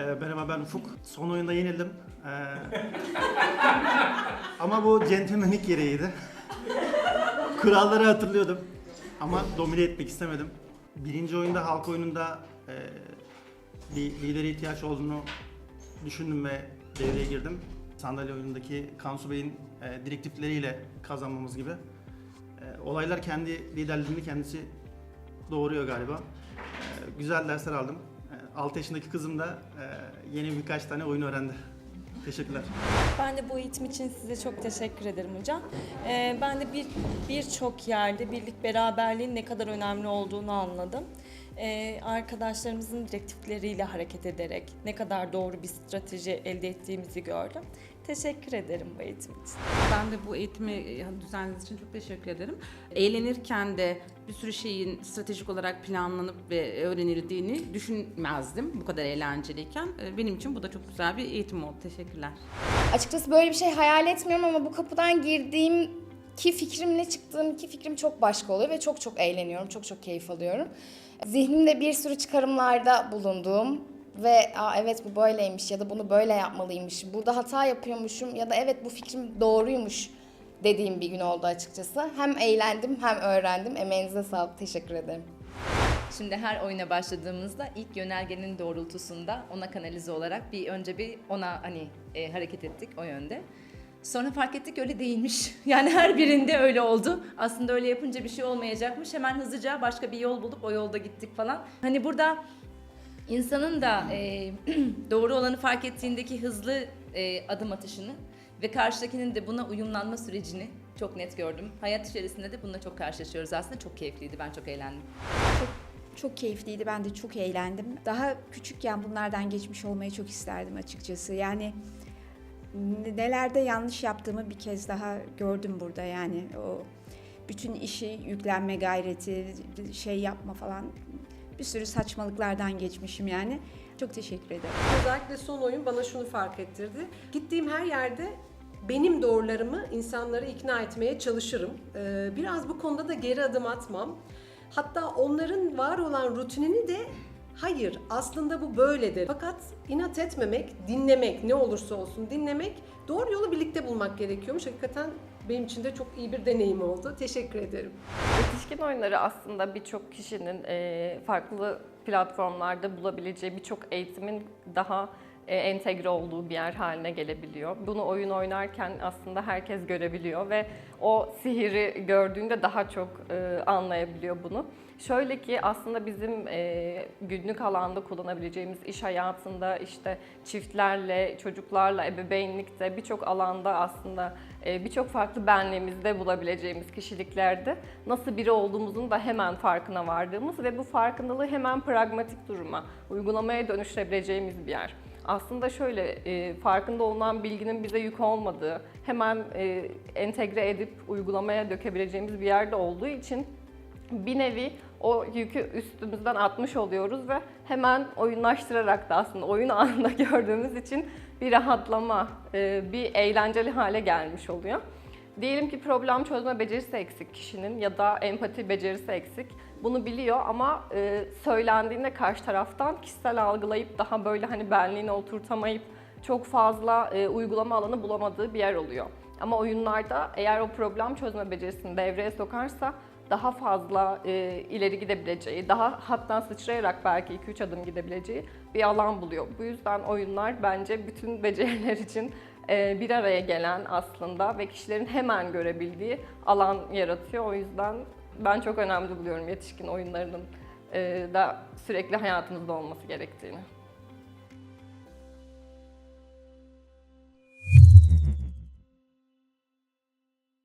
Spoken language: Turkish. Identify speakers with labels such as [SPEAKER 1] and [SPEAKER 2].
[SPEAKER 1] Ee, merhaba ben Ufuk. Son oyunda yenildim. Ee, ama bu centilmenlik gereğiydi. Kuralları hatırlıyordum. Ama domine etmek istemedim. Birinci oyunda halk oyununda e, bir lidere ihtiyaç olduğunu düşündüm ve devreye girdim. Sandalye oyunundaki Kansu Bey'in e, direktifleriyle kazanmamız gibi. E, olaylar kendi liderliğini kendisi doğuruyor galiba. E, güzel dersler aldım. E, 6 yaşındaki kızım da e, yeni birkaç tane oyun öğrendi. Teşekkürler.
[SPEAKER 2] Ben de bu eğitim için size çok teşekkür ederim hocam. Ee, ben de bir birçok yerde birlik beraberliğin ne kadar önemli olduğunu anladım. Ee, arkadaşlarımızın direktifleriyle hareket ederek ne kadar doğru bir strateji elde ettiğimizi gördüm. Teşekkür ederim bu eğitim için.
[SPEAKER 3] Ben de bu eğitimi e, düzenlediğiniz için çok teşekkür ederim. Eğlenirken de bir sürü şeyin stratejik olarak planlanıp ve öğrenildiğini düşünmezdim bu kadar eğlenceliyken. E, Benim için bu da çok güzel bir eğitim oldu. Teşekkürler.
[SPEAKER 4] Açıkçası böyle bir şey hayal etmiyorum ama bu kapıdan girdiğim ki fikrimle çıktığım ki fikrim çok başka oluyor ve çok çok eğleniyorum, çok çok keyif alıyorum. Zihnimde bir sürü çıkarımlarda bulunduğum ve Aa, evet bu böyleymiş ya da bunu böyle yapmalıymış, burada hata yapıyormuşum ya da evet bu fikrim doğruymuş dediğim bir gün oldu açıkçası. Hem eğlendim hem öğrendim. Emeğinize sağlık, teşekkür ederim.
[SPEAKER 5] Şimdi her oyuna başladığımızda ilk yönergenin doğrultusunda ona kanalize olarak bir önce bir ona hani e, hareket ettik o yönde. Sonra fark ettik öyle değilmiş. Yani her birinde öyle oldu. Aslında öyle yapınca bir şey olmayacakmış. Hemen hızlıca başka bir yol bulup o yolda gittik falan. Hani burada insanın da e, doğru olanı fark ettiğindeki hızlı e, adım atışını ve karşıdakinin de buna uyumlanma sürecini çok net gördüm. Hayat içerisinde de bununla çok karşılaşıyoruz aslında. Çok keyifliydi. Ben çok eğlendim.
[SPEAKER 6] Çok keyifliydi. Ben de çok eğlendim. Daha küçükken bunlardan geçmiş olmayı çok isterdim açıkçası. Yani nelerde yanlış yaptığımı bir kez daha gördüm burada yani o bütün işi yüklenme gayreti, şey yapma falan bir sürü saçmalıklardan geçmişim yani. Çok teşekkür ederim.
[SPEAKER 7] Özellikle son oyun bana şunu fark ettirdi. Gittiğim her yerde benim doğrularımı insanları ikna etmeye çalışırım. Ee, biraz bu konuda da geri adım atmam. Hatta onların var olan rutinini de hayır aslında bu böyledir. Fakat inat etmemek, dinlemek ne olursa olsun dinlemek doğru yolu birlikte bulmak gerekiyormuş. Hakikaten benim için de çok iyi bir deneyim oldu. Teşekkür ederim.
[SPEAKER 8] Yetişkin oyunları aslında birçok kişinin farklı platformlarda bulabileceği birçok eğitimin daha entegre olduğu bir yer haline gelebiliyor. Bunu oyun oynarken aslında herkes görebiliyor ve o sihiri gördüğünde daha çok e, anlayabiliyor bunu. Şöyle ki aslında bizim e, günlük alanda kullanabileceğimiz iş hayatında işte çiftlerle, çocuklarla, ebeveynlikte birçok alanda aslında e, birçok farklı benliğimizde bulabileceğimiz kişiliklerde nasıl biri olduğumuzun da hemen farkına vardığımız ve bu farkındalığı hemen pragmatik duruma, uygulamaya dönüştürebileceğimiz bir yer. Aslında şöyle e, farkında olunan bilginin bize yük olmadığı, hemen e, entegre edip uygulamaya dökebileceğimiz bir yerde olduğu için bir nevi o yükü üstümüzden atmış oluyoruz ve hemen oyunlaştırarak da aslında oyun anında gördüğümüz için bir rahatlama, e, bir eğlenceli hale gelmiş oluyor. Diyelim ki problem çözme becerisi eksik kişinin ya da empati becerisi eksik. Bunu biliyor ama e, söylendiğinde karşı taraftan kişisel algılayıp daha böyle hani benliğine oturtamayıp çok fazla e, uygulama alanı bulamadığı bir yer oluyor. Ama oyunlarda eğer o problem çözme becerisini devreye sokarsa daha fazla e, ileri gidebileceği, daha hatta sıçrayarak belki 2-3 adım gidebileceği bir alan buluyor. Bu yüzden oyunlar bence bütün beceriler için bir araya gelen aslında ve kişilerin hemen görebildiği alan yaratıyor. O yüzden ben çok önemli buluyorum yetişkin oyunlarının e, da sürekli hayatımızda olması gerektiğini.